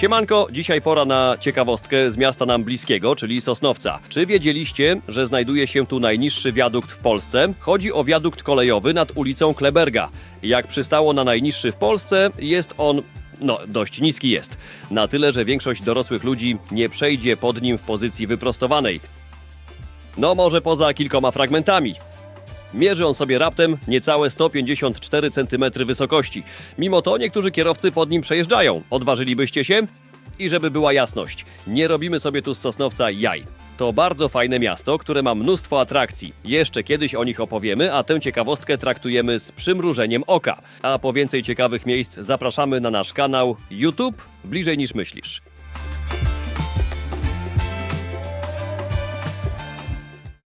Siemanko, dzisiaj pora na ciekawostkę z miasta nam bliskiego, czyli Sosnowca. Czy wiedzieliście, że znajduje się tu najniższy wiadukt w Polsce? Chodzi o wiadukt kolejowy nad ulicą Kleberga. Jak przystało na najniższy w Polsce, jest on no, dość niski jest. Na tyle, że większość dorosłych ludzi nie przejdzie pod nim w pozycji wyprostowanej. No może poza kilkoma fragmentami. Mierzy on sobie raptem niecałe 154 cm wysokości. Mimo to niektórzy kierowcy pod nim przejeżdżają. Odważylibyście się? I żeby była jasność, nie robimy sobie tu z Sosnowca jaj. To bardzo fajne miasto, które ma mnóstwo atrakcji. Jeszcze kiedyś o nich opowiemy, a tę ciekawostkę traktujemy z przymrużeniem oka. A po więcej ciekawych miejsc zapraszamy na nasz kanał YouTube Bliżej niż myślisz.